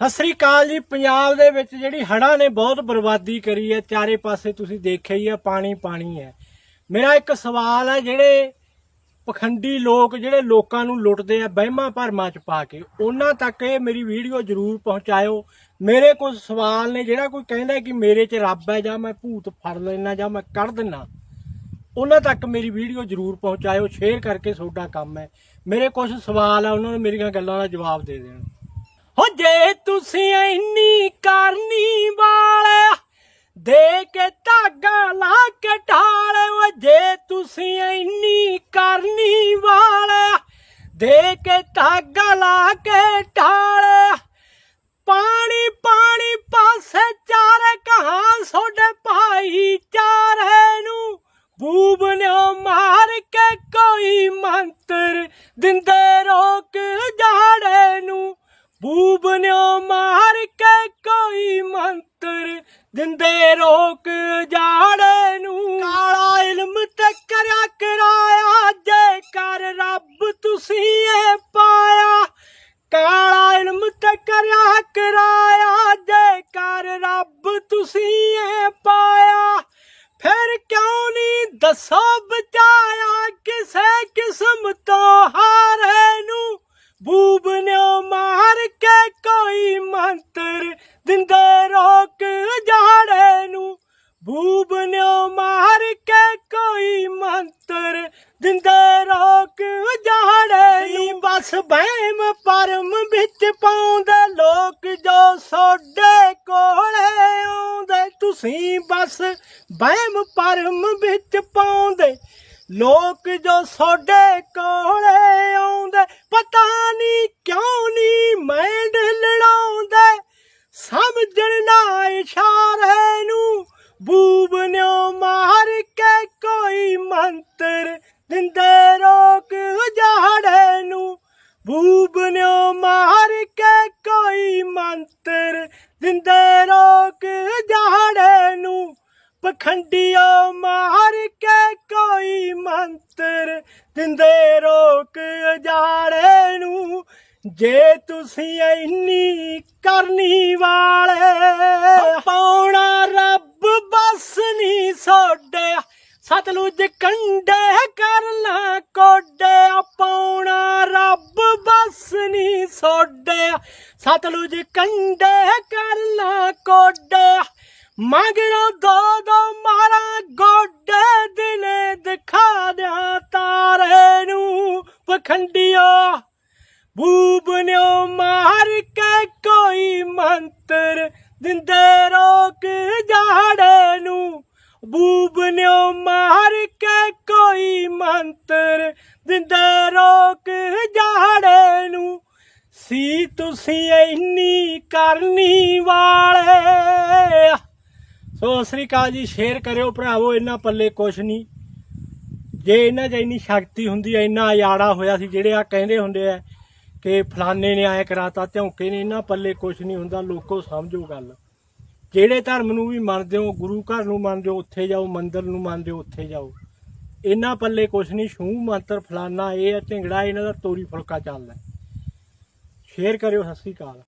ਸਤਿ ਸ੍ਰੀ ਅਕਾਲ ਜੀ। ਪੰਜਾਬ ਦੇ ਵਿੱਚ ਜਿਹੜੀ ਹੜ੍ਹਾਂ ਨੇ ਬਹੁਤ ਬਰਬਾਦੀ ਕਰੀ ਹੈ, ਚਾਰੇ ਪਾਸੇ ਤੁਸੀਂ ਦੇਖਿਆ ਹੀ ਆ, ਪਾਣੀ ਪਾਣੀ ਹੈ। ਮੇਰਾ ਇੱਕ ਸਵਾਲ ਹੈ, ਜਿਹੜੇ ਪਖੰਡੀ ਲੋਕ, ਜਿਹੜੇ ਲੋਕਾਂ ਨੂੰ ਲੁੱਟਦੇ ਆ ਵਹਿਮਾਂ ਭਰਮਾਂ ਚ ਪਾ ਕੇ, ਉਹਨਾਂ ਤੱਕ ਇਹ ਮੇਰੀ ਵੀਡੀਓ ਜ਼ਰੂਰ ਪਹੁੰਚਾਇਓ। ਮੇਰੇ ਕੁਝ ਸਵਾਲ ਨੇ, ਜਿਹੜਾ ਕੋਈ ਕਹਿੰਦਾ ਕਿ ਮੇਰੇ 'ਚ ਰੱਬ ਹੈ, ਜਾਂ ਮੈਂ ਭੂਤ ਫੜ ਲੈਣਾ ਜਾਂ ਮੈਂ ਕੱਢ ਦਿੰਨਾ, ਉਹਨਾਂ ਤੱਕ ਮੇਰੀ ਵੀਡੀਓ ਜ਼ਰੂਰ ਪਹੁੰਚਾਇਓ, ਸ਼ੇਅਰ ਕਰਕੇ ਤੁਹਾਡਾ ਕੰਮ ਹੈ। ਮੇਰੇ ਕੁਝ ਸਵਾਲ ਆ, ਉਹਨਾਂ ਨੂੰ ਮੇਰੀਆਂ ਗੱਲਾਂ ਦਾ ਜਵਾਬ ਦੇ ਦੇਣ। ਹੋ ਜੇ ਤੁਸੀਂ ਇੰਨੀ ਕਰਨੀ ਵਾਲਿਆ ਦੇ ਕੇ ਧਾਗਾ ਲਾ ਕੇ ਢਾਲ ਓ ਜੇ ਤੁਸੀਂ ਇੰਨੀ ਕਰਨੀ ਵਾਲਿਆ ਦੇ ਕੇ ਧਾਗਾ ਲਾ ਕੇ ਢਾਲ ਪਾਣੀ ਪਾਣੀ ਪਾਸੇ ਚਾਰ ਕਹਾਂ ਸੋਡੇ ਭਾਈ ਚਾਰੇ ਨੂੰ, ਬੂਬ ਨੇ ਮਾਰ ਕੇ ਕੋਈ ਮੰਤਰ ਦਿੰਦੇ ਰੋਕ ਜਾ ਨੂੰ ਮਾਰ ਕੇ ਕੋਈ ਮੰਤਰ ਦਿੰਦੇ ਰੋਕ ਜਾੜੇ ਨੂੰ। ਕਾਲਾ ਇਲਮ ਤੇ ਕਰਿਆ ਕਰਾਇਆ ਜੇ ਕਰ ਰੱਬ ਤੁਸੀਂ ਇਹ ਪਾਇਆ। ਕਾਲਾ ਇਲਮ ਤੇ ਕਰਿਆ ਕਰਾਇਆ ਜੇ ਕਰ ਰੱਬ ਤੁਸੀਂ ਇਹ ਪਾਇਆ। ਫਿਰ ਕਿਉਂ ਨਹੀਂ ਦੱਸੋ ਬਚਾਇਆ ਕਿਸੇ ਕਿਸਮ ਦਿੰਦੇ ਰੋਕ ਜਾੜੇ ਨੂੰ। ਬੂਬ ਮਾਰ ਕੇ ਕੋਈ ਮੰਤਰ ਦਿੰਦੇ ਰੋਕ ਜਾੜੇ ਨੂੰ। ਬਸ ਬਹਿਮ ਪਰਮ ਵਿੱਚ ਪਾਉਂਦੇ ਲੋਕ ਜੋ ਸੋਡੇ ਕੋਲੇ ਆਉਂਦੇ। ਤੁਸੀਂ ਬਸ ਬਹਿਮ ਪਰਮ ਵਿੱਚ ਪਾਉਂਦੇ। ਲੋਕ ਜੋ ਸੋਡੇ ਕੋਲੇ ਆਉਂਦੇ। ਪਤਾ ਨਹੀਂ ਕਿਉਂ ਇਸ਼ਾਰੇ ਨੂੰ ਬੂਬ ਨੇ ਮਾਰ ਕੇ ਕੋਈ ਮੰਤਰ ਦਿੰਦੇ ਰੋਕ ਜਾੜੇ ਨੂੰ। ਬੂਬ ਨੇ ਮਾਰ ਕੇ ਕੋਈ ਮੰਤਰ ਦਿੰਦੇ ਰੋਕ ਜਾੜੇ ਨੂੰ। ਪਖੰਡੀਓ ਮਾਰ ਕੇ ਕੋਈ ਮੰਤਰ ਦਿੰਦੇ ਰੋਕ ਜਾੜੇ ਨੂੰ। ਜੇ ਤੁਸੀਂ ਇੰਨੀ ਕਰਨੀ ਵਾਲੇ, ਪਾਉਣਾ ਰੱਬ ਬਸ ਨਹੀਂ ਸੋਡੇ। ਸਤਲੁਜ ਕੰਡੇ ਕਰਨਾ ਕੋਡੇ, ਪਾਉਣਾ ਰੱਬ ਬਸ ਨਹੀਂ ਸੋਡੇ। ਸਤਲੁਜ ਕੰਡੇ ਕਰਨਾ ਕੋਡੇ ਮੰਗਣੋ ਦੋ ਦੋ ਮਾਰਾ ਗੋਡੇ ਦਿਨੇ ਦਿਖਾ ਦਿਆਂ ਤਾਰੇ ਨੂੰ। ਪਖੰਡੀਓ ਬੂਬ ਨੇ ਮਾਰ ਕੇ ਕੋਈ ਮੰਤਰ ਦਿੰਦੇ ਰੋਕ ਜਾੜੇ ਨੂੰ। ਬੂਬ ਨੇ ਮਾਰ ਕੇ ਕੋਈ ਮੰਤਰ ਦਿੰਦੇ ਰੋਕ ਜਾੜੇ ਨੂੰ। ਸੀ ਤੁਸੀਂ ਇੰਨੀ ਕਰਨੀ ਵਾਲੇ। ਸੋ ਸ੍ਰੀ ਅਕਾਲ ਜੀ, ਸ਼ੇਅਰ ਕਰਿਓ ਭਰਾਵੋ ਇਹਨਾਂ ਪੱਲੇ ਕੁਛ ਨਹੀਂ। ਜੇ ਇਹਨਾਂ 'ਚ ਇੰਨੀ ਸ਼ਕਤੀ ਹੁੰਦੀ ਐ ਇੰਨਾ ਆਯਾੜਾ ਹੋਇਆ ਸੀ, ਜਿਹੜੇ ਆ ਕਹਿੰਦੇ ਹੁੰਦੇ ਆ ਕਿ ਫਲਾਣੇ ਨੇ ਆਏ ਕਰਾਤਾ ਝੌਂਕੇ ਨੇ, ਇਹਨਾਂ ਪੱਲੇ ਕੁਛ ਨਹੀਂ ਹੁੰਦਾ, ਲੋਕੋ ਸਮਝੋ ਗੱਲ। ਜਿਹੜੇ ਧਰਮ ਨੂੰ ਵੀ ਮੰਨਦੇ ਹੋ, ਗੁਰੂ ਘਰ ਨੂੰ ਮੰਨਦੇ ਹੋ, ਉੱਥੇ ਜਾਓ, ਮੰਦਰ ਨੂੰ ਮੰਨਦੇ ਹੋ, ਉੱਥੇ ਜਾਓ। ਇਹਨਾਂ ਪੱਲੇ ਕੁਛ ਨਹੀਂ ਛੂ ਮੰਤਰ ਫਲਾਨਾ ਇਹ ਢਿੰਗੜਾ ਇਹਨਾਂ ਦਾ ਤੋਰੀ ਫੁਲਕਾ ਚੱਲਦਾ। ਸ਼ੇਅਰ ਕਰਿਓ, ਸਤਿ ਸ੍ਰੀ ਅਕਾਲ।